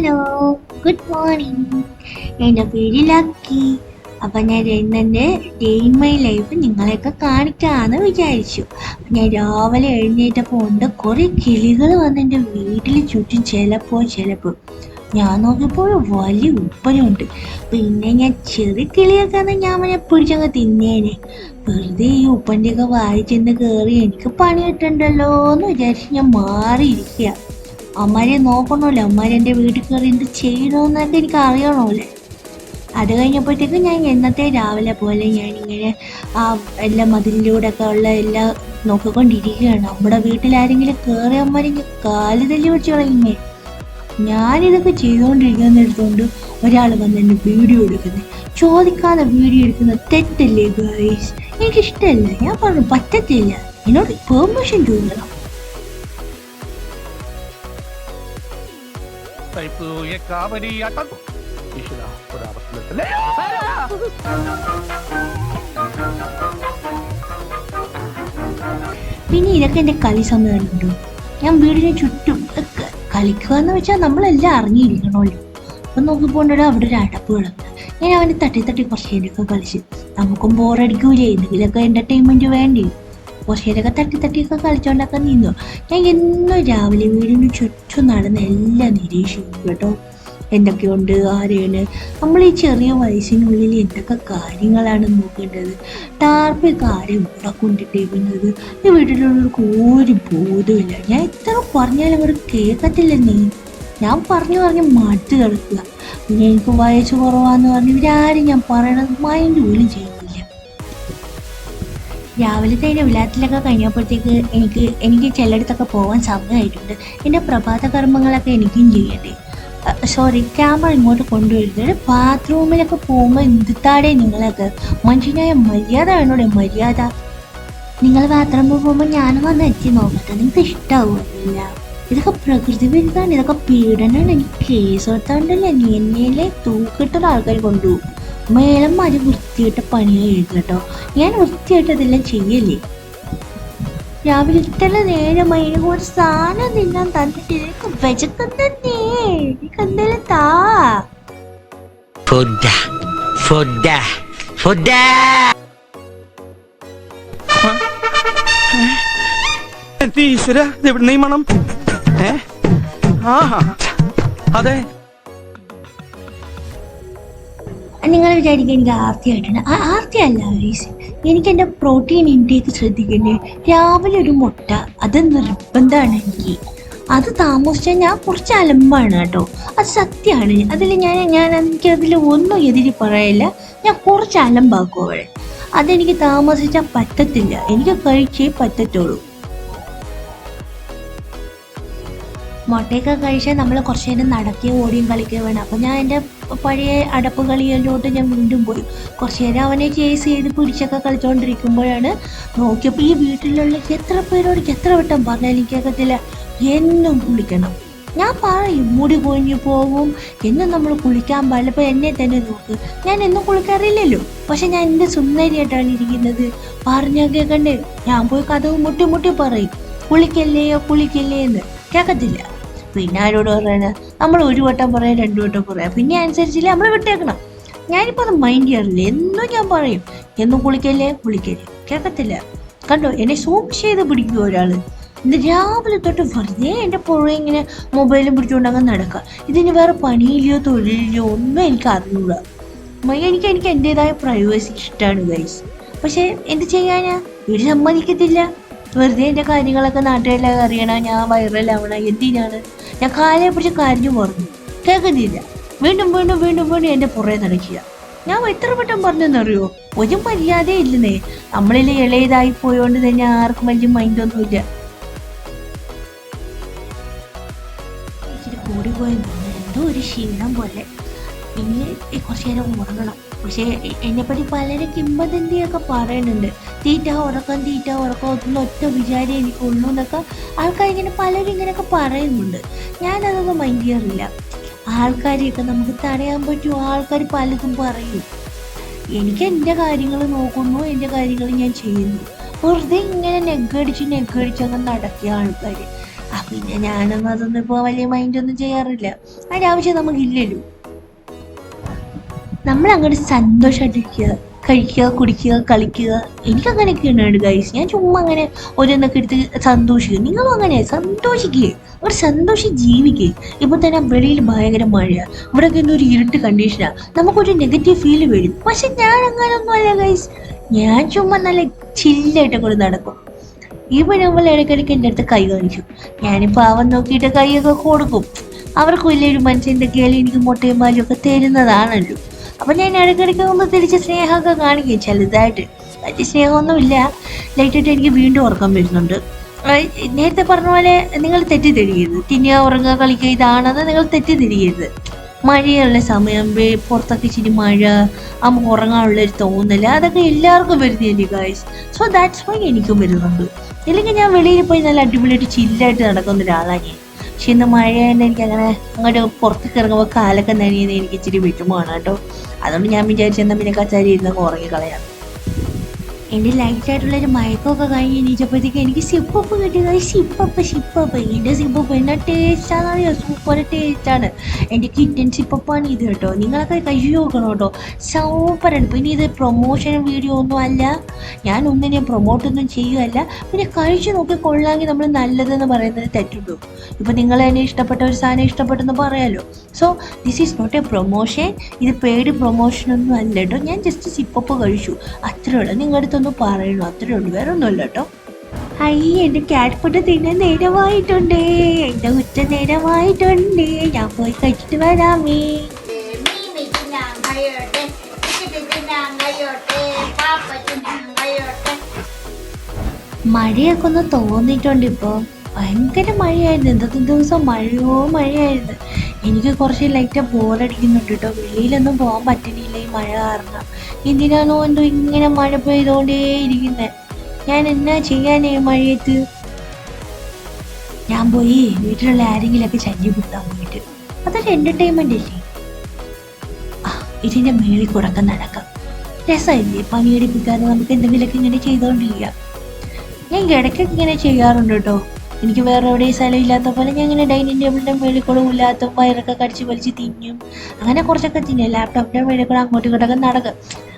Hello good morning. എന്റെ പേര് lucky. അപ്പം ഞാൻ ഇന്നെന്റെ ഡേ ഇൻ മൈ ലൈഫ് നിങ്ങളെയൊക്കെ കാണിക്കാമെന്ന് വിചാരിച്ചു. ഞാൻ രാവിലെ എഴുന്നേറ്റപ്പോൾ ഉണ്ട് കുറേ കിളികൾ വന്ന് എന്റെ വീട്ടിൽ ചുറ്റും ചിലപ്പോൾ ചിലപ്പോൾ ഞാൻ നോക്കിയപ്പോൾ വലിയ ഉപ്പനുണ്ട്. പിന്നെ ഞാൻ ചെറിയ കിളിയൊക്കെ ഞാൻ അവനെ പിടിച്ചങ്ങ് തിന്നേനെ. വെറുതെ ഈ ഉപ്പന്റെയൊക്കെ വായി ചെന്ന് കയറി എനിക്ക് പണി കിട്ടണ്ടല്ലോ എന്ന് വിചാരിച്ച് ഞാൻ മാറിയിരിക്കുക അമ്മാരെ നോക്കണമല്ലോ. അമ്മാരെ എന്റെ വീട്ടിൽ കയറി എന്ത് ചെയ്യണമെന്നൊക്കെ എനിക്ക് അറിയണമല്ലേ. അത് കഴിഞ്ഞപ്പോഴത്തേക്കും ഞാൻ എന്നത്തെ രാവിലെ പോലെ ഞാനിങ്ങനെ ആ എല്ലാ മതിലിലൂടെ ഒക്കെ ഉള്ള എല്ലാം നോക്കിക്കൊണ്ടിരിക്കുകയാണ്. നമ്മുടെ വീട്ടിൽ ആരെങ്കിലും കയറി അമ്മാരെങ്കിൽ കാൽ തല്ലി വെച്ചു കളയുമേ ഞാനിതൊക്കെ ചെയ്തുകൊണ്ടിരിക്കുന്നിടത്തുകൊണ്ട് ഒരാൾ വന്ന് എന്നെ വീഡിയോ എടുക്കുന്നത് ചോദിക്കാതെ വീഡിയോ എടുക്കുന്ന തെറ്റല്ലേ ഗൈസ് എനിക്കിഷ്ടമല്ല ഞാൻ പറഞ്ഞു പറ്റത്തില്ല. എന്നോട് പെർമിഷൻ ചോദിക്കണം. തൈപ്പൂയ കാവരിയാട്ടം ഈശ്വര ഒരവസരത്തിലെ പിന്നെ ഇതൊക്കെ എന്റെ കളി സമയമുണ്ടോ ഞാൻ വീടിന് ചുറ്റും ഒക്കെ കളിക്കുക എന്ന് വെച്ചാൽ നമ്മളെല്ലാം അറിഞ്ഞിരിക്കണമല്ലോ. അപ്പം നോക്കിപ്പോണ്ടോ അവിടെ ഒരു അടപ്പ് കിടക്കുക ഞാൻ അവനെ തട്ടി തട്ടി കുറച്ച് കളിച്ച്. നമുക്കും ബോറടിക്കൂലേ എന്തെങ്കിലുമൊക്കെ എന്റർടൈൻമെന്റ് വേണ്ടി കുറച്ച് നേരമൊക്കെ തട്ടി തട്ടിയൊക്കെ കളിച്ചോണ്ടൊക്കെ നിന്നു. ഞാൻ എന്നും രാവിലെ വീടിന് ചുറ്റും നടന്ന് എല്ലാം നിരീക്ഷിക്കും കേട്ടോ. എന്തൊക്കെയുണ്ട് ആരെയാണ്? നമ്മൾ ഈ ചെറിയ വയസ്സിനുള്ളിൽ എന്തൊക്കെ കാര്യങ്ങളാണ് നോക്കേണ്ടത്? ടാർപ്പൊക്കെ ആരെയും ഇവിടെ കൊണ്ടിട്ടേക്കുന്നത്. ഈ വീട്ടിലുള്ളവർക്ക് ഒരു ബോധമില്ല ഞാൻ എത്ര പറഞ്ഞാലും അവർ കേൾക്കത്തില്ല നീ ഞാൻ പറഞ്ഞു പറഞ്ഞ് മടുത്ത് കിടക്കുക. പിന്നെ എനിക്ക് വയസ്സ് കുറവാന്ന് പറഞ്ഞ് ഇവരാരും ഞാൻ പറയണത് മൈൻഡ് പോലും ചെയ്യുന്നില്ല രാവിലത്തെ എന്റെ വിലാത്തിലൊക്കെ കഴിഞ്ഞപ്പോഴത്തേക്ക് എനിക്ക് എനിക്ക് ചിലയിടത്തൊക്കെ പോകാൻ സമയമായിട്ടുണ്ട് എന്റെ പ്രഭാത കർമ്മങ്ങളൊക്കെ എനിക്കും ചെയ്യണ്ടേ. സോറി ക്യാമറ ഇങ്ങോട്ട് കൊണ്ടുവരുന്നത് ബാത്റൂമിലൊക്കെ പോകുമ്പോൾ എന്തിത്താടെ നിങ്ങളൊക്കെ? മനുഷ്യനായ മര്യാദ വേണോടെ മര്യാദ? നിങ്ങൾ ബാത്റൂമിൽ പോകുമ്പോൾ ഞാനും വന്ന് എത്തി നോക്കട്ടെ. നിങ്ങൾക്ക് ഇഷ്ടാവില്ല ഇതൊക്കെ പ്രകൃതി വിരുദ്ധാണ് ഇതൊക്കെ പീഡനമാണ്. എനിക്ക് കേസ് കൊടുത്താണ്ടല്ലേ നീ എന്നെ തൂക്കിട്ടൊരാൾക്കാർ കൊണ്ടുപോകും. മേളം മതി വൃത്തിയായിട്ട പണികൾ എഴുതട്ടോ ഞാൻ വൃത്തിയായിട്ടതെല്ലാം ചെയ്യല്ലേ? രാവിലെ ഇത്ര നേരമായി എനിക്ക് ഒരു സാധനം തിന്നാൻ തന്നിട്ട് എനിക്ക് വിശക്കുന്നേ എനിക്ക് എന്തെങ്കിലും താ. ഈശ്വര? എവിടെ നീ മണം? ഏ? ആ അതെ. നിങ്ങൾ വിചാരിക്കുക എനിക്ക് ആർത്തിയായിട്ടുണ്ട് ആ ആർത്തിയല്ല എനിക്ക് എന്റെ പ്രോട്ടീൻ ഇൻടേക്ക് ശ്രദ്ധിക്കണ്ടേ? രാവിലെ ഒരു മുട്ട അത് നിർബന്ധമാണ് എനിക്ക്. അത് താമസിച്ചാൽ ഞാൻ കുറച്ച് അലമ്പാണ് കേട്ടോ. അത് സത്യമാണ് അതിൽ ഞാൻ ഞാൻ എനിക്ക് അതിൽ ഒന്നും എതിരി പറയില്ല. ഞാൻ കുറച്ച് അലമ്പാക്കും അവളെ. അതെനിക്ക് താമസിച്ചാൽ പറ്റത്തില്ല. എനിക്ക് കഴിച്ചേ പറ്റത്തുള്ളൂ. മുട്ടയൊക്കെ കഴിച്ചാൽ നമ്മൾ കുറച്ച് നേരം നടക്കുകയും ഓടിയും കളിക്കുകയും വേണം. അപ്പം ഞാൻ എന്റെ പഴയ അടപ്പ് കളിയിലോട്ട് ഞാൻ വീണ്ടും പോയി. കുറച്ച് നേരം അവനെ ചേസ് ചെയ്ത് പിടിച്ചൊക്കെ കളിച്ചുകൊണ്ടിരിക്കുമ്പോഴാണ് നോക്കിയപ്പോൾ ഈ വീട്ടിലുള്ള എത്ര പേരോട് എത്ര വട്ടം പറഞ്ഞാലും കേൾക്കത്തില്ല എന്നും കുളിക്കണം. ഞാൻ പറയും മുടി കൊഴിഞ്ഞു പോകും. എന്നും നമ്മൾ കുളിക്കാൻ പാടില്ല. എന്നെ തന്നെ നോക്ക്. ഞാൻ എന്നും കുളിക്കാറില്ലല്ലോ. പക്ഷെ ഞാൻ എന്റെ സുന്ദരിയായിട്ടാണ് ഇരിക്കുന്നത്? പറഞ്ഞാൽ കേൾക്കണ്ടേ ഞാൻ പോയി കഥവ് മുട്ടി മുട്ടി പറയും. കുളിക്കല്ലേ കുളിക്കല്ലേ എന്ന്. കേൾക്കത്തില്ല പിന്നെ ആരോട് പറയണ നമ്മൾ ഒരു വട്ടം പറയാം രണ്ടു വട്ടം പറയാം. പിന്നെ അനുസരിച്ചില്ലേ നമ്മൾ വിട്ടേക്കണം. ഞാനിപ്പോൾ അത് മൈൻഡ് ചെയ്യാറില്ല. എന്നും ഞാൻ പറയും. എന്നും കുളിക്കല്ലേ? കുളിക്കല്ലേ. കേൾക്കത്തില്ല കണ്ടോ? എന്നെ സൂം ചെയ്ത് പിടിക്കുമോ ഒരാൾ ഇന്ന് രാവിലെ തൊട്ട് വെറുതെ എന്റെ പുറകെ ഇങ്ങനെ മൊബൈലും പിടിച്ചുകൊണ്ടങ്ങ് നടക്കുക ഇതിന് വേറെ പണിയില്ലയോ തൊഴിലില്ലയോ ഒന്നും എനിക്ക് അറിഞ്ഞൂടാ. എനിക്ക് എനിക്ക് എന്റെതായ പ്രൈവസി ഇഷ്ടമാണ് ഗൈസ് പക്ഷേ എന്ത് ചെയ്യാനാ? ഇവർ സമ്മതിക്കത്തില്ല. വെറുതെ എന്റെ കാര്യങ്ങളൊക്കെ നാട്ടുകാരിലെ അറിയണ ഞാൻ വൈറലാവണം എന്തിനാണ്? ഞാൻ കാലെ പിടിച്ച് കരഞ്ഞു പറഞ്ഞു കേൾക്കുന്നില്ല വീണ്ടും വീണ്ടും വീണ്ടും വീണ്ടും എന്റെ പുറകെ നടക്കുക. ഞാൻ എത്ര വട്ടം പറഞ്ഞെന്നറിയോ? ഒരു മര്യാദ ഇല്ലെന്നേ. നമ്മളിൽ ഇളയതായി പോയോണ്ട് തന്നെ ആർക്കും വലിയ മൈൻഡൊന്നുമില്ല ഇച്ചിരി കൂടി പോയെന്ന് എന്തോ ഒരു ക്ഷീണം പോലെ. ഇനി കുറച്ചു നേരം ഉറങ്ങണം. പക്ഷേ എന്നെപ്പറ്റി പലരും കിംബദന്തിയൊക്കെ പറയുന്നുണ്ട് തീറ്റ ഉറക്കം തീറ്റ ഉറക്കം ഒന്നും ഒറ്റ വിചാരം എനിക്കുള്ളൂ എന്നൊക്കെ ആൾക്കാർ ഇങ്ങനെ പലരും ഇങ്ങനെയൊക്കെ പറയുന്നുണ്ട്. ഞാനതൊന്നും മൈൻഡ് ചെയ്യാറില്ല. ആൾക്കാരെയൊക്കെ നമുക്ക് തടയാൻ പറ്റുമോ ആൾക്കാർ പലതും പറയും. എനിക്ക് എന്റെ കാര്യങ്ങൾ നോക്കുന്നു എന്റെ കാര്യങ്ങൾ ഞാൻ ചെയ്യുന്നു. വെറുതെ ഇങ്ങനെ നെഗടിച്ച് നെഗടിച്ച് അങ്ങ് നടക്കിയ ആൾക്കാർ പിന്നെ ഞാനൊന്നും അതൊന്നും ഇപ്പോൾ വലിയ മൈൻഡൊന്നും ചെയ്യാറില്ല. അതിന്റെ ആവശ്യം നമുക്കില്ലല്ലോ. നമ്മൾ അങ്ങോട്ട് സന്തോഷമായിട്ടിരിക്കുക കഴിക്കുക കുടിക്കുക കളിക്കുക. എനിക്കങ്ങനെയൊക്കെയാണ് ഗൈസ് ഞാൻ ചുമ്മാ അങ്ങനെ ഓരോന്നൊക്കെ എടുത്ത് സന്തോഷിക്കുക നിങ്ങളും അങ്ങനെ സന്തോഷിക്കുക ഒരു സന്തോഷി ജീവിക്കുക ഇപ്പൊ തന്നെ വെളിയിൽ ഭയങ്കര മഴ ഇവിടെയൊക്കെ ഒരു ഇരുട്ട് കണ്ടീഷനാണ് നമുക്കൊരു നെഗറ്റീവ് ഫീൽ വരും. പക്ഷെ ഞാൻ അങ്ങനെ ഒന്നും അല്ല ഗൈസ് ഞാൻ ചുമ്മാ നല്ല ചില്ലായിട്ട് കൂടെ നടക്കും. ഇവിടെ നമ്മൾ ഇടയ്ക്കിടയ്ക്ക് എന്റെ അടുത്ത് കൈ കാണിക്കും. ഞാനിപ്പോൾ അവൻ നോക്കിയിട്ട് കൈയൊക്കെ കൊടുക്കും. അവർക്ക് വലിയൊരു മനുഷ്യന്റെ കയ്യിൽ എനിക്ക് മുട്ടയും പാലും ഒക്കെ തരുന്നതാണല്ലോ. അപ്പം ഞാൻ ഇടയ്ക്കിടയ്ക്ക് ഒന്ന് തിരിച്ച് സ്നേഹമൊക്കെ കാണിക്കും ചെറുതായിട്ട്. വലിയ സ്നേഹമൊന്നുമില്ല. ലൈറ്റായിട്ട് എനിക്ക് വീണ്ടും ഉറക്കം വരുന്നുണ്ട്. നേരത്തെ പറഞ്ഞ പോലെ നിങ്ങൾ തെറ്റിദ്ധരിക്കരുത്. തിന്നുക ഉറങ്ങുക കളിക്കുക ഇതാണെന്ന് നിങ്ങൾ തെറ്റിദ്ധരിക്കരുത്. മഴയുള്ള സമയം പുറത്തൊക്കെ ഇച്ചിരി മഴ നമുക്ക് ഉറങ്ങാനുള്ള ഒരു തോന്നൽ അതൊക്കെ എല്ലാവർക്കും വരുന്നില്ല ഗായ്സ് സോ ദാറ്റ്സ് വൈ എനിക്കും വരുന്നുണ്ട്. ഇല്ലെങ്കിൽ ഞാൻ വെളിയിൽ പോയി നല്ല അടിപൊളിയായിട്ട് ചില്ലായിട്ട് നടക്കുന്ന ഒരാളാണ് ഞാൻ. പക്ഷെ ഇന്ന് മഴയായിട്ട് എനിക്ക് അങ്ങനെ അങ്ങോട്ട് പുറത്തേക്ക് ഇറങ്ങുമ്പോൾ കാലൊക്കെ നനയുന്നത് എനിക്ക് ഇച്ചിരി വിഷമമാണ് കേട്ടോ. അതുകൊണ്ട് ഞാൻ വിചാരിച്ചെന്നാൽ പിന്നെ കച്ചാരി ഇരുന്നൊക്കെ ഉറങ്ങിക്കളയാം. എന്റെ ലൈറ്റായിട്ടുള്ളൊരു മയക്കമൊക്കെ കഴിഞ്ഞ് എണീച്ചപ്പോഴത്തേക്ക് എനിക്ക് സിപ്പപ്പ് കിട്ടിയത് സിപ്പപ്പ് സിപ്പപ്പ് എന്റെ സിപ്പപ്പ് എന്നാ ടേസ്റ്റാണെന്ന് അറിയോ? സൂപ്പർ ടേസ്റ്റാണ് എന്റെ കിറ്റൻ സിപ്പപ്പാണ് ഇത് കേട്ടോ. നിങ്ങളൊക്കെ കഴിച്ചു നോക്കണം കേട്ടോ. സൂപ്പറാണ് പിന്നെ ഇത് പ്രൊമോഷൻ വീഡിയോ ഒന്നും അല്ല. ഞാൻ ഒന്നിനെയും പ്രൊമോട്ടൊന്നും ചെയ്യുകയല്ല. പിന്നെ കഴിച്ചു നോക്കി കൊള്ളാമെങ്കിൽ നമ്മൾ നല്ലതെന്ന് പറയുന്നത് തെറ്റുള്ളൂ ഇപ്പോൾ നിങ്ങൾ എന്നെ ഇഷ്ടപ്പെട്ട ഒരു സാധനം ഇഷ്ടപ്പെട്ടെന്ന് പറയാലോ. So this is not a promotion ഇത് പെയ്ഡ് പ്രൊമോഷനൊന്നും അല്ല കേട്ടോ. ഞാൻ ജസ്റ്റ് സിപ്പപ്പ് കഴിച്ചു. അത്രയുള്ളൂ നിങ്ങളുടെ അടുത്തൊന്ന് പറയണു അത്രേ ഉള്ളൂ. വേറെ ഒന്നുമില്ല കേട്ടോ. ഐ എന്റെ ക്യാറ്റ് ഫുഡ് തിന്നാൻ നേരമായിട്ടുണ്ടേ. എന്റെ ഉച്ച നേരമായിട്ടുണ്ടേ. ഞാൻ പോയി കഴിച്ചിട്ട് വരാമേ. മഴയൊക്കെ ഒന്ന് തോന്നിയിട്ടുണ്ട് ഇപ്പോൾ ഭയങ്കര മഴയായിരുന്നു. ഇന്നത്തെ ദിവസം മഴയോ മഴയായിരുന്നു. എനിക്ക് കുറച്ച് ലൈറ്റ് ബോറടിക്കുന്നുണ്ട് കേട്ടോ വെളിയിലൊന്നും പോകാൻ പറ്റുന്നില്ല ഈ മഴ കാരണം. എന്തിനാണോ എന്തോ ഇങ്ങനെ മഴ പെയ്തുകൊണ്ടേ ഇരിക്കുന്നത് ഞാൻ എന്നാ ചെയ്യാനേ മഴയത്ത്? ഞാൻ പോയി വീട്ടിലുള്ള ആരെങ്കിലുമൊക്കെ ശല്യപ്പെടുത്താൻ പോയിട്ട് അതൊരു എന്റർടൈൻമെന്റ് അല്ലേ? ഇതിന്റെ മേളിൽ കുടക്കം നടക്കാം. രസമില്ലേ പണിയെടുപ്പിക്കാതെ നമുക്ക് എന്തെങ്കിലുമൊക്കെ ഇങ്ങനെ ചെയ്തോണ്ടിരിക്കാം. ഞാൻ ഇടയ്ക്കൊക്കെ ഇങ്ങനെ ചെയ്യാറുണ്ട് കേട്ടോ എനിക്ക് വേറെ എവിടെയും സ്ഥലം ഇല്ലാത്ത പോലെ ഞാൻ ഇങ്ങനെ ഡൈനിങ് ടേബിളിന്റെ മേളിൽ കൂടെ ഇല്ലാത്ത വയറൊക്കെ കടിച്ച് വലിച്ച് തിന്നും. അങ്ങനെ കുറച്ചൊക്കെ തിന്നും. ലാപ്ടോപ്പിന്റെ മേളിൽ കൂടെ അങ്ങോട്ടും ഇങ്ങോട്ടൊക്കെ നടക്കും.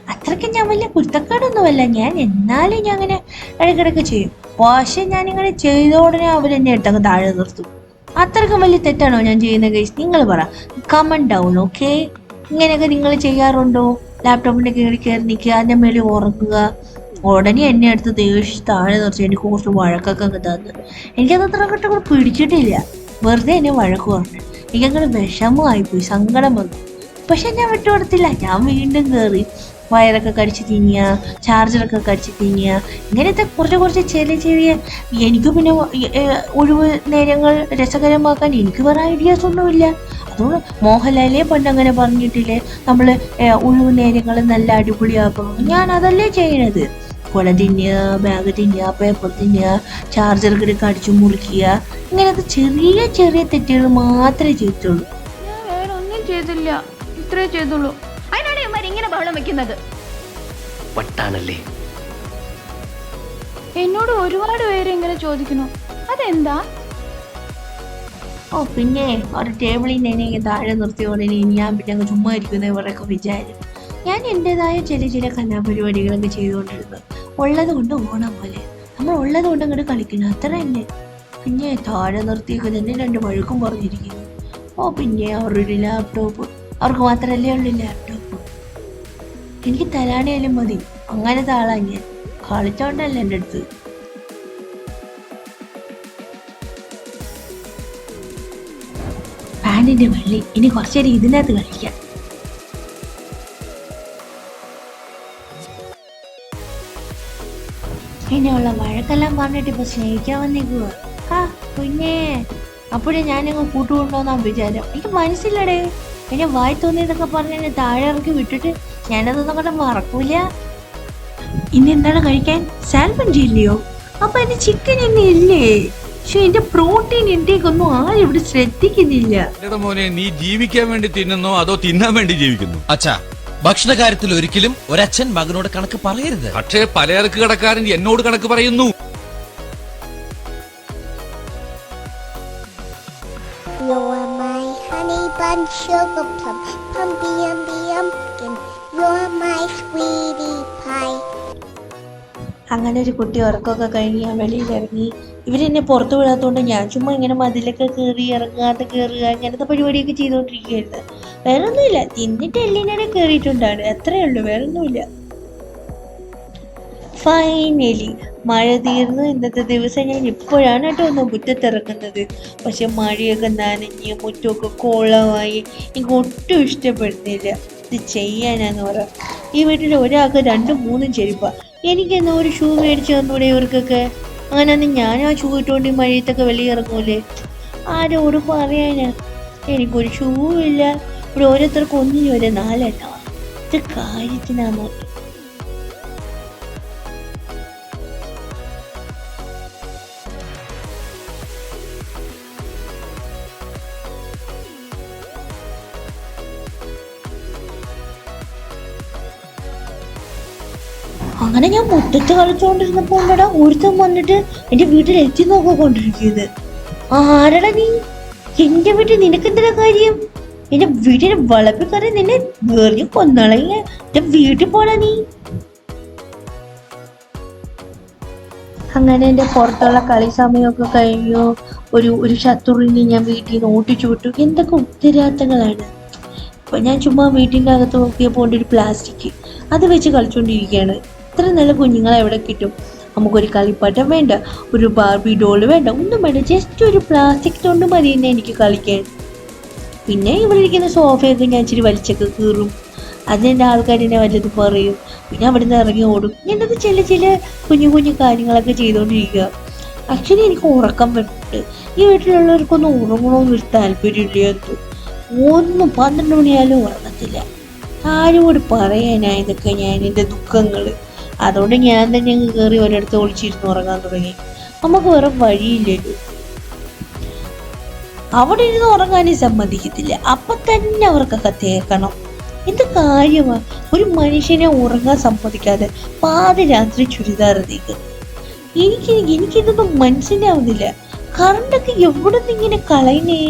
അത്രയ്ക്ക് ഞാൻ വലിയ കുരുത്തക്കേടൊന്നുമല്ല. ഞാൻ എന്നാലും ഞാൻ അങ്ങനെ ഇടയ്ക്കിടയ്ക്ക് ചെയ്യും. പക്ഷെ ഞാനിങ്ങനെ ചെയ്ത ഉടനെ അവർ എന്നെ എടുത്തങ്ങ് താഴെ നിർത്തും. അത്രയ്ക്കും വലിയ തെറ്റാണോ ഞാൻ ചെയ്യുന്ന കേസ് നിങ്ങൾ പറ. കമന്റ് ഡൗൺ ഓക്കെ ഇങ്ങനെയൊക്കെ നിങ്ങൾ ചെയ്യാറുണ്ടോ? ലാപ്ടോപ്പിന്റെ കയറി കയറി നിൽക്കുക അതിന്റെ മേളിൽ ഉറങ്ങുക ഉടനെ എന്നെ അടുത്ത് ദേഷ്യം താഴെ നിർത്തി എനിക്ക് കുറച്ച് വഴക്കൊക്കെ അങ്ങ് തന്നു. എനിക്കത് അത്ര അങ്ങോട്ട് കൂടെ പിടിച്ചിട്ടില്ല. വെറുതെ എന്നെ വഴക്ക് പറഞ്ഞു. എനിക്കങ്ങനെ വിഷമമായിപ്പോയി സങ്കടം വന്നു. പക്ഷെ ഞാൻ വിട്ടുകൊടുത്തില്ല ഞാൻ വീണ്ടും കയറി വയറൊക്കെ കടിച്ച് തിന്നുക ചാർജറൊക്കെ കടിച്ച് തിന്നുക ഇങ്ങനത്തെ കുറച്ച് കുറച്ച് ചെറിയ ചെറിയ എനിക്ക് പിന്നെ ഒഴിവ് നേരങ്ങൾ രസകരമാക്കാൻ എനിക്ക് വേറെ ഐഡിയാസ് ഒന്നുമില്ല. അതുകൊണ്ട് മോഹൻലാലേ പണ്ട് അങ്ങനെ പറഞ്ഞിട്ടില്ലേ? നമ്മൾ ഒഴിവ് നേരങ്ങൾ നല്ല അടിപൊളിയാക്കണം ഞാൻ അതല്ലേ ചെയ്യണത്? കുല തിന്നുക ബാഗ് തിന്നുക പേപ്പർ തിന്നുക ചാർജർ കിടക്ക് അടിച്ചു മുറിക്കുക ഇങ്ങനത്തെ ചെറിയ ചെറിയ തെറ്റുകൾ മാത്രമേ ചെയ്തിട്ടുള്ളൂ. ഞാൻ വേറെ ഒന്നും ചെയ്തില്ല. ഇത്രേ ചെയ്തുള്ളൂ. അതിനാണ് ഇവന്മാർ ഇങ്ങനെ ബഹളം വെക്കുന്നത്. വട്ടാണല്ലേ? എന്നോട് ഒരുപാട് പേര് ഇങ്ങനെ ചോദിക്കുന്നു. അതെന്താ? ഓ പിന്നെ ഒരു ടേബിളിൽ നിന്ന് എന്നെ താഴെ നിർത്തിയോടെ ഞാൻ പിന്നെ അങ്ങ് ചുമ്മാ ഇരിക്കുന്ന ഇവരൊക്കെ വിചാരം ഞാൻ എന്റെതായ ചില ചില കലാപരിപാടികളൊക്കെ ചെയ്തുകൊണ്ടിരുന്നു ഉള്ളത് കൊണ്ട് ഓണം പോലെ. നമ്മൾ ഉള്ളത് കൊണ്ട് അങ്ങോട്ട് കളിക്കണം അത്ര തന്നെ. പിന്നെ താഴെ നിർത്തിയൊക്കെ തന്നെ രണ്ട് വഴുക്കും പറഞ്ഞിരിക്കുന്നു. ഓ പിന്നെ അവരുടെ ലാപ്ടോപ്പ് അവർക്ക് മാത്രമല്ലേ ഉള്ളൂ ലാപ്ടോപ്പ് എനിക്ക് തരാണേലും മതി. അങ്ങനെ ആളാ ഞാൻ. കളിച്ചോണ്ടല്ല എന്റെ അടുത്ത്. പാന്റിന്റെ വള്ളി. ഇനി കുറച്ചേരം ഇതിനകത്ത് കളിക്കാം. ഇനിയുള്ള വഴക്കെല്ലാം പറഞ്ഞിട്ട് ഇപ്പൊ സ്നേഹിക്കാൻ വന്നേക്കുക ആ കുഞ്ഞേ. അപ്പോഴേ ഞാനങ്ങ് കൂട്ടുകൊണ്ടോന്നാ വിചാരം. എനിക്ക് മനസ്സില്ലടേ. എന്നെ വായി തോന്നിയതൊക്കെ പറഞ്ഞ് എന്നെ താഴെ ഇറക്കി വിട്ടിട്ട് ഞാനതൊന്നും കൂടെ മറക്കൂല. ഇനി എന്താണ് കഴിക്കാൻ? സാൽമൺ ഇല്ലയോ? അപ്പൊ എന്റെ ചിക്കൻ ഇനി ഇല്ലേ? പക്ഷെ എന്റെ പ്രോട്ടീൻ ഇൻടേക്ക് ഒന്നും ആരും ഇവിടെ ശ്രദ്ധിക്കുന്നില്ല. മോനെ നീ ജീവിക്കാൻ വേണ്ടി തിന്നുന്നോ അതോ തിന്നാൻ വേണ്ടി ജീവിക്കുന്നു? അച്ഛാ ഭക്ഷണ കാര്യത്തിൽ ഒരിക്കലും ഒരച്ഛൻ മകനോട് കണക്ക് പറയരുത്. പക്ഷേ പലചരക്ക് കടക്കാരൻ എന്നോട് കണക്ക് പറയുന്നു. അങ്ങനെ ഒരു കുട്ടി ഉറക്കമൊക്കെ കഴിഞ്ഞ് ഞാൻ വെളിയിലിറങ്ങി ഇവരെന്നെ പുറത്തു വിടാത്തോണ്ട് ഞാൻ ചുമ്മാ ഇങ്ങനെ മതിലൊക്കെ കയറി ഇറങ്ങാതെ കയറുക ഇങ്ങനത്തെ പരിപാടിയൊക്കെ ചെയ്തുകൊണ്ടിരിക്കുകയായിരുന്നു വേറെ ഒന്നുമില്ല തിന്നിട്ട് എല്ലിനെ കയറിയിട്ടുണ്ടാണ് അത്രേ ഉള്ളൂ വേറെ ഒന്നുമില്ല ഫൈനലി മഴ തീർന്നു ഇന്നത്തെ ദിവസം ഞാൻ ഇപ്പോഴാണ് കേട്ടോ ഒന്ന് മുറ്റത്തിറക്കുന്നത് പക്ഷെ മഴയൊക്കെ നനഞ്ഞ് മുറ്റമൊക്കെ കോളമായി എനിക്ക് ഒട്ടും ഇഷ്ടപ്പെടുന്നില്ല. ഇത് ചെയ്യാനാന്ന് പറ. ഈ വീട്ടിൽ ഒരാൾക്ക് രണ്ടും മൂന്നും ചെരുപ്പാ. എനിക്കെന്നാ ഒരു ഷൂ മേടിച്ചു തന്നൂടെ ഇവർക്കൊക്കെ? അങ്ങനെ ഞാൻ ആ ഷൂ ഇട്ടുകൊണ്ട് മഴയത്തൊക്കെ വെളിയിറങ്ങൂലേ ആരോട് പറയാനാ. എനിക്കൊരു ഷൂ ഇല്ല. ഇവിടെ ഓരോരുത്തർക്കും ഒന്നിനും ഒരു നാലെണ്ണമാണ് ഇത് കാര്യത്തിനാണോ അങ്ങനെ ഞാൻ മുറ്റത്ത് കളിച്ചോണ്ടിരുന്നപ്പോ ഉണ്ടടാ ഒരുത്തൻ വന്നിട്ട് എന്റെ വീട്ടിൽ എത്തി നോക്കിക്കൊണ്ടിരിക്കുന്നത് ആരടാ നീ? എന്റെ വീട്ടിൽ നിനക്ക് എന്തിനാ കാര്യം? എന്റെ വീട്ടിൽ വളപ്പിക്കാരെ നിന്നെ വെറിയ കൊന്നളയില്ല? എന്റെ വീട്ടിൽ പോലെ നീ. അങ്ങനെ എന്റെ പുറത്തുള്ള കളി സമയമൊക്കെ കഴിഞ്ഞു. ഒരു ഒരു ശത്രുവിനെ ഞാൻ വീട്ടിൽ നിന്ന് ഓട്ടിച്ചു വിട്ടു. എന്തൊക്കെ ഉത്തരവാദിത്തങ്ങളാണ് അപ്പൊ ഞാൻ ചുമ്മാ വീട്ടിന്റെ അകത്ത് നോക്കിയപ്പോൾ ഒരു പ്ലാസ്റ്റിക്. അത് വെച്ച് കളിച്ചുകൊണ്ടിരിക്കുകയാണ് ഇത്ര നല്ല കുഞ്ഞുങ്ങളെ എവിടെ കിട്ടും? നമുക്കൊരു കളിപ്പാട്ടം വേണ്ട ഒരു ബാർബി ഡോൾ വേണ്ട. ഒന്നും വേണ്ട ജസ്റ്റ് ഒരു പ്ലാസ്റ്റിക് തൊണ്ട് മതി തന്നെ എനിക്ക് കളിക്കാൻ. പിന്നെ ഇവിടെ ഇരിക്കുന്ന സോഫയൊക്കെ ഞാൻ ഇച്ചിരി വലിച്ചൊക്കെ കീറും. അതിനെന്റെ ആൾക്കാർ എന്നെ വല്ലത് പറയും. പിന്നെ അവിടെ നിന്ന് ഇറങ്ങി ഓടും. ഇങ്ങനത്തെ ചില ചില കുഞ്ഞു കുഞ്ഞു കാര്യങ്ങളൊക്കെ ചെയ്തുകൊണ്ടിരിക്കുക ആക്ച്വലി എനിക്ക് ഉറക്കം വരുന്നുണ്ട് ഈ വീട്ടിലുള്ളവർക്കൊന്നും ഉറങ്ങണമെന്ന് ഒരു താല്പര്യമില്ല എന്തോ. ഒന്നും പന്ത്രണ്ട് മണിയായാലും ഉറങ്ങത്തില്ല. ആരോട് പറയാനാ ഇതൊക്കെ ഞാൻ എന്റെ ദുഃഖങ്ങൾ അതുകൊണ്ട് ഞാൻ തന്നെ അങ്ങ് കയറി ഒരിടത്ത് ഒളിച്ചിരുന്ന് ഉറങ്ങാൻ തുടങ്ങി. നമുക്ക് വേറെ വഴിയില്ലല്ലോ. അവിടെ ഇരുന്ന് ഉറങ്ങാനും സമ്മതിക്കത്തില്ല. അപ്പൊ തന്നെ അവർക്കൊക്കെ തേക്കണം എന്ത് കാര്യമാ? ഒരു മനുഷ്യനെ ഉറങ്ങാൻ സമ്മതിക്കാതെ പാതിരാത്രി ചുരിദാർ തേക്കും എനിക്ക് എനിക്കിതൊന്നും മനസ്സിലാവുന്നില്ല. കറണ്ടൊക്കെ എവിടെ നിന്ന് ഇങ്ങനെ കളയുന്നേ?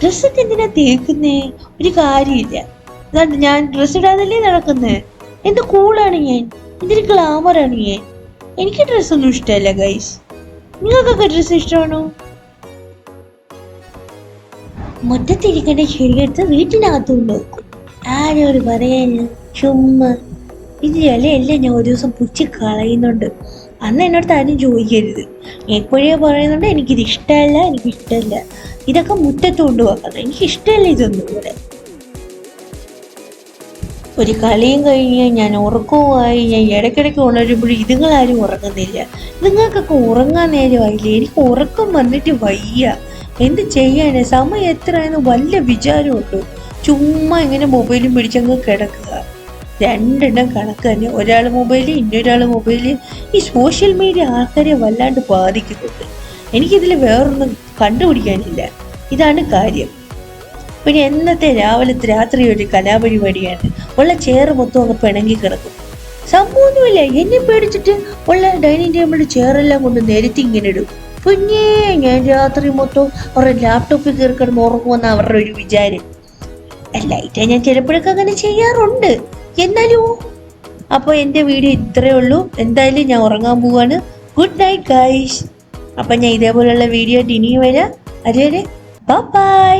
ഡ്രസ്സൊക്കെ എന്തിനാ തേക്കുന്നേ? ഒരു കാര്യമില്ല. ഇതാണ്ട് ഞാൻ ഡ്രസ്സ് ഇടാതല്ലേ നടക്കുന്നത് എന്ത് കൂളാണ് ഞാൻ? എന്തൊരു ഗ്ലാമറാണ് ഞാൻ? എനിക്ക് ഡ്രസ്സൊന്നും ഇഷ്ടമല്ല ഗൈസ് നിങ്ങൾക്കൊക്കെ ഡ്രസ്സ് ഇഷ്ടമാണോ? മുറ്റത്തിരിക്കേണ്ട ചെടിയെടുത്ത് വീട്ടിനകത്ത് കൊണ്ടുവെക്കും ആരോട് പറയാന്? ചുമ്മാ. ഇത് എല്ലാം ഞാൻ ഒരു ദിവസം പുച്ചി കളയുന്നുണ്ട്. അന്ന് എന്നോട് ആരും ചോദിക്കരുത്. എപ്പോഴേ പറയുന്നുണ്ട് എനിക്കിത് ഇഷ്ടമല്ല എനിക്ക് ഇഷ്ടമല്ല. ഇതൊക്കെ മുറ്റത്ത് കൊണ്ടുപോക്കണം എനിക്ക് ഇഷ്ടമല്ല ഇതൊന്നും ഇവിടെ. ഒരു കളിയും കഴിഞ്ഞ് ഞാൻ ഉറക്കവുമായി ഞാൻ ഇടയ്ക്കിടയ്ക്ക് ഉണരുമ്പോഴും ഇതുങ്ങളാരും ഉറങ്ങുന്നില്ല. നിങ്ങൾക്കൊക്കെ ഉറങ്ങാൻ നേരമായില്ലേ? എനിക്ക് ഉറക്കം വന്നിട്ട് വയ്യ. എന്ത് ചെയ്യാനാ? സമയം എത്ര എന്ന് വല്ല വിചാരമുണ്ടോ? ചുമ്മാ ഇങ്ങനെ മൊബൈലും പിടിച്ചങ്ങ് കിടക്കുക. രണ്ടെണ്ണം കണക്ക് തന്നെ. ഒരാൾ മൊബൈൽ ഇന്നൊരാൾ മൊബൈൽ ഈ സോഷ്യൽ മീഡിയ ആൾക്കാരെ വല്ലാണ്ട് ബാധിക്കുന്നുണ്ട്. എനിക്കിതിൽ വേറൊന്നും കണ്ടുപിടിക്കാനില്ല. ഇതാണ് കാര്യം. പിന്നെ എന്നത്തെ രാവിലത്തെ രാത്രി ഒരു കലാപരിപാടിയാണ്. ഉള്ള ചെയർ മൊത്തം അങ്ങ് പിണങ്ങി കിടക്കും. സംഭവമൊന്നുമില്ല. എന്നെ പേടിച്ചിട്ട് ഉള്ള ഡൈനിങ് ടേബിളിൽ ചെയറെല്ലാം കൊണ്ട് നിരത്തി ഇങ്ങനെ ഇടും. കുഞ്ഞേ ഞാൻ രാത്രി മൊത്തം അവരുടെ ലാപ്ടോപ്പിൽ കയറി കിടന്ന് ഉറങ്ങുമെന്ന് അവരുടെ ഒരു വിചാരം. ലൈറ്റ് ഞാൻ ചിലപ്പോഴൊക്കെ അങ്ങനെ ചെയ്യാറുണ്ട്. എന്നാലും അപ്പോൾ എന്റെ വീഡിയോ ഇത്രയേ ഉള്ളൂ. എന്തായാലും ഞാൻ ഉറങ്ങാൻ പോവാണ്. ഗുഡ് നൈറ്റ് ഗൈസ് അപ്പം ഞാൻ ഇതേപോലെയുള്ള വീഡിയോ ഇനിയും വരാം. അതുവരെ ബൈ